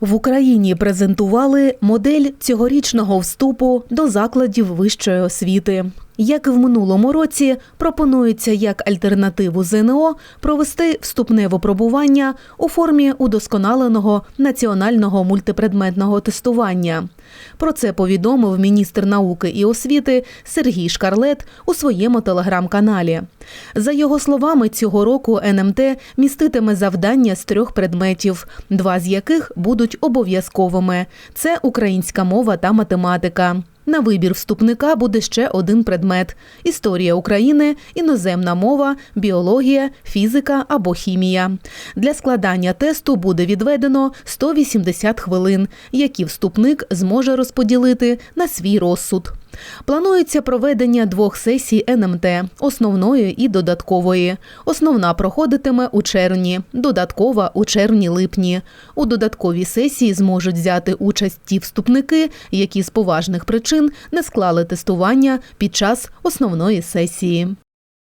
В Україні презентували модель цьогорічного вступу до закладів вищої освіти. Як і в минулому році, пропонується як альтернативу ЗНО провести вступне випробування у формі удосконаленого національного мультипредметного тестування. Про це повідомив міністр науки і освіти Сергій Шкарлет у своєму телеграм-каналі. За його словами, цього року НМТ міститиме завдання з трьох предметів, два з яких будуть обов'язковими: це українська мова та математика. На вибір вступника буде ще один предмет: історія України, іноземна мова, біологія, фізика або хімія. Для складання тесту буде відведено 180 хвилин, які вступник зможе розподілити на свій розсуд. Планується проведення двох сесій НМТ основної і додаткової. Основна проходитиме у червні, додаткова у червні-липні. У додатковій сесії зможуть взяти участь ті вступники, які з поважних причин не склали тестування під час основної сесії.